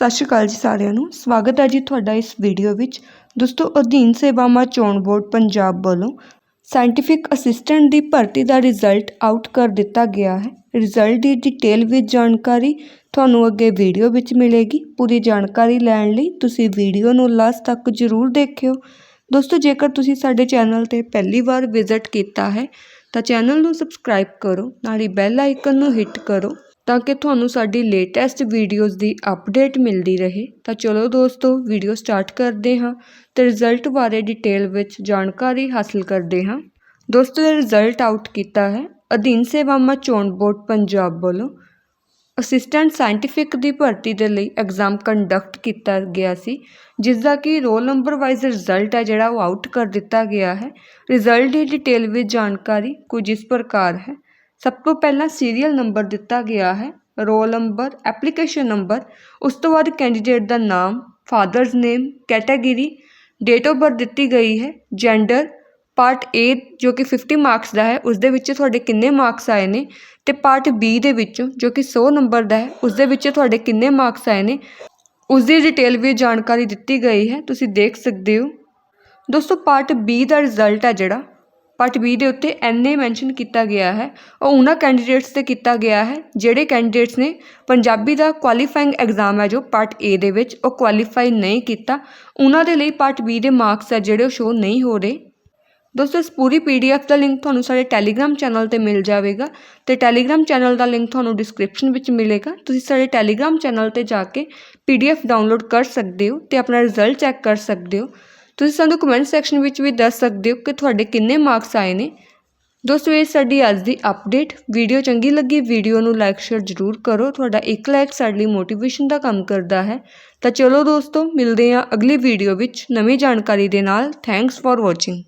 ਸਤਿ ਸ਼੍ਰੀ ਅਕਾਲ ਜੀ ਸਾਰਿਆਂ ਨੂੰ। ਸਵਾਗਤ ਹੈ ਜੀ ਤੁਹਾਡਾ ਇਸ ਵੀਡੀਓ ਵਿੱਚ। ਦੋਸਤੋ, ਅਧੀਨ ਸੇਵਾਵਾਂ ਚੋਣ ਬੋਰਡ ਪੰਜਾਬ ਵੱਲੋਂ ਸਾਇੰਟੀਫਿਕ ਅਸਿਸਟੈਂਟ ਦੀ ਭਰਤੀ ਦਾ ਰਿਜ਼ਲਟ ਆਊਟ ਕਰ ਦਿੱਤਾ ਗਿਆ ਹੈ। ਰਿਜ਼ਲਟ ਦੀ ਡਿਟੇਲ ਵਿੱਚ ਜਾਣਕਾਰੀ ਤੁਹਾਨੂੰ ਅੱਗੇ ਵੀਡੀਓ ਵਿੱਚ ਮਿਲੇਗੀ। ਪੂਰੀ ਜਾਣਕਾਰੀ ਲੈਣ ਲਈ ਤੁਸੀਂ ਵੀਡੀਓ ਨੂੰ ਲਾਸਟ ਤੱਕ ਜ਼ਰੂਰ ਦੇਖਿਓ। ਦੋਸਤੋ, ਜੇਕਰ ਤੁਸੀਂ ਸਾਡੇ ਚੈਨਲ ਤੇ ਪਹਿਲੀ ਵਾਰ ਵਿਜ਼ਿਟ ਕੀਤਾ ਹੈ, ਤਾਂ ਚੈਨਲ ਨੂੰ ਸਬਸਕ੍ਰਾਈਬ ਕਰੋ, ਨਾਲ ਹੀ ਬੈਲ ਆਈਕਨ ਨੂੰ ਹਿੱਟ ਕਰੋ ਤਾਂ ਕਿ ਤੁਹਾਨੂੰ ਸਾਡੀ ਲੇਟੈਸਟ ਵੀਡੀਓਜ਼ ਦੀ ਅਪਡੇਟ ਮਿਲਦੀ ਰਹੇ। ਤਾਂ ਚਲੋ ਦੋਸਤੋ ਵੀਡੀਓ ਸਟਾਰਟ ਕਰਦੇ ਹਾਂ ਤੇ ਰਿਜ਼ਲਟ ਬਾਰੇ ਡਿਟੇਲ ਵਿੱਚ ਜਾਣਕਾਰੀ ਹਾਸਲ ਕਰਦੇ ਹਾਂ। ਦੋਸਤੋ, ਇਹ ਰਿਜ਼ਲਟ ਆਊਟ ਕੀਤਾ ਹੈ। ਅਧੀਨ ਸੇਵਾਵਾਂ ਚੋਣ ਬੋਰਡ ਪੰਜਾਬ ਵੱਲੋਂ ਅਸਿਸਟੈਂਟ ਸਾਇੰਟੀਫਿਕ ਦੀ ਭਰਤੀ ਦੇ ਲਈ ਐਗਜ਼ਾਮ ਕੰਡਕਟ ਕੀਤਾ ਗਿਆ ਸੀ ਜਿਸ ਦਾ ਕਿ ਰੋਲ ਨੰਬਰ ਵਾਈਜ਼ ਰਿਜ਼ਲਟ ਹੈ ਜਿਹੜਾ ਉਹ ਆਊਟ ਕਰ ਦਿੱਤਾ ਗਿਆ ਹੈ। ਰਿਜ਼ਲਟ ਦੀ ਡਿਟੇਲ ਵਿੱਚ ਜਾਣਕਾਰੀ ਕੁਝ ਇਸ ਪ੍ਰਕਾਰ ਹੈ। ਸਭ ਤੋਂ ਪਹਿਲਾਂ ਸੀਰੀਅਲ ਨੰਬਰ ਦਿੱਤਾ ਗਿਆ ਹੈ ਰੋਲ ਨੰਬਰ ਐਪਲੀਕੇਸ਼ਨ ਨੰਬਰ ਉਸ ਤੋਂ ਬਾਅਦ ਕੈਂਡੀਡੇਟ ਦਾ ਨਾਮ father's name category date of birth ਦਿੱਤੀ ਗਈ ਹੈ ਜੈਂਡਰ ਪਾਰਟ A ਜੋ ਕਿ 50 ਮਾਰਕਸ ਦਾ ਹੈ ਉਸ ਦੇ ਵਿੱਚ ਤੁਹਾਡੇ ਕਿੰਨੇ ਮਾਰਕਸ ਆਏ ਨੇ ਤੇ ਪਾਰਟ B ਦੇ ਵਿੱਚੋਂ ਜੋ ਕਿ 100 ਨੰਬਰ ਦਾ ਹੈ ਉਸ ਦੇ ਵਿੱਚ ਤੁਹਾਡੇ ਕਿੰਨੇ ਮਾਰਕਸ ਆਏ ਨੇ ਉਸ ਦੀ ਡਿਟੇਲ ਵੀ ਜਾਣਕਾਰੀ ਦਿੱਤੀ ਗਈ ਹੈ, ਤੁਸੀਂ ਦੇਖ ਸਕਦੇ ਹੋ। ਦੋਸਤੋ ਪਾਰਟ B ਦਾ ਰਿਜ਼ਲਟ ਹੈ ਜਿਹੜਾ ਪਾਰਟ ਬੀ ਦੇ ਉੱਤੇ ਐਨਏ ਮੈਂਸ਼ਨ ਕੀਤਾ ਗਿਆ ਹੈ, ਉਹ ਉਹਨਾਂ ਕੈਂਡੀਡੇਟਸ ਤੇ ਕੀਤਾ ਗਿਆ ਹੈ, ਜਿਹੜੇ ਕੈਂਡੀਡੇਟਸ ਨੇ ਪੰਜਾਬੀ ਦਾ ਕੁਆਲੀਫਾਈਂਗ ਐਗਜ਼ਾਮ ਹੈ ਜੋ ਪਾਰਟ A ਦੇ ਵਿੱਚ, ਉਹ ਕੁਆਲੀਫਾਈ ਨਹੀਂ ਕੀਤਾ, ਉਹਨਾਂ ਦੇ ਲਈ ਪਾਰਟ B ਦੇ ਮਾਰਕਸ ਹੈ ਜਿਹੜੇ ਉਹ ਸ਼ੋ ਨਹੀਂ ਹੋ ਰਹੇ। ਦੋਸਤੋ, ਇਸ ਪੂਰੀ ਪੀਡੀਐਫ ਦਾ ਲਿੰਕ ਤੁਹਾਨੂੰ ਸਾਡੇ ਟੈਲੀਗ੍ਰਾਮ ਚੈਨਲ ਤੇ ਮਿਲ ਜਾਵੇਗਾ ਤੇ ਟੈਲੀਗ੍ਰਾਮ ਚੈਨਲ ਦਾ ਲਿੰਕ ਤੁਹਾਨੂੰ ਡਿਸਕ੍ਰਿਪਸ਼ਨ ਵਿੱਚ ਮਿਲੇਗਾ। ਤੁਸੀਂ ਸਾਡੇ ਟੈਲੀਗ੍ਰਾਮ ਚੈਨਲ ਤੇ ਜਾ ਕੇ ਪੀਡੀਐਫ ਡਾਊਨਲੋਡ ਕਰ ਸਕਦੇ ਹੋ ਤੇ ਆਪਣਾ ਰਿਜ਼ਲਟ ਚੈੱਕ ਕਰ ਸਕਦੇ ਹੋ। ਤੁਸੀਂ ਸਾਨੂੰ ਕਮੈਂਟ ਸੈਕਸ਼ਨ ਵਿੱਚ ਵੀ ਦੱਸ ਸਕਦੇ ਹੋ ਕਿ ਤੁਹਾਡੇ ਕਿੰਨੇ ਮਾਰਕਸ ਆਏ ਨੇ। ਦੋਸਤੋ, ਇਹ ਸਾਡੀ ਅੱਜ ਦੀ ਅਪਡੇਟ ਵੀਡੀਓ ਚੰਗੀ ਲੱਗੀ ਵੀਡੀਓ ਨੂੰ ਲਾਈਕ ਸ਼ੇਅਰ ਜ਼ਰੂਰ ਕਰੋ। ਤੁਹਾਡਾ ਇੱਕ ਲਾਈਕ ਸਾਡੇ ਲਈ ਮੋਟੀਵੇਸ਼ਨ ਦਾ ਕੰਮ ਕਰਦਾ ਹੈ। ਤਾਂ ਚਲੋ ਦੋਸਤੋ, ਮਿਲਦੇ ਹਾਂ ਅਗਲੀ ਵੀਡੀਓ ਵਿੱਚ ਨਵੀਂ ਜਾਣਕਾਰੀ ਦੇ ਨਾਲ। Thanks for watching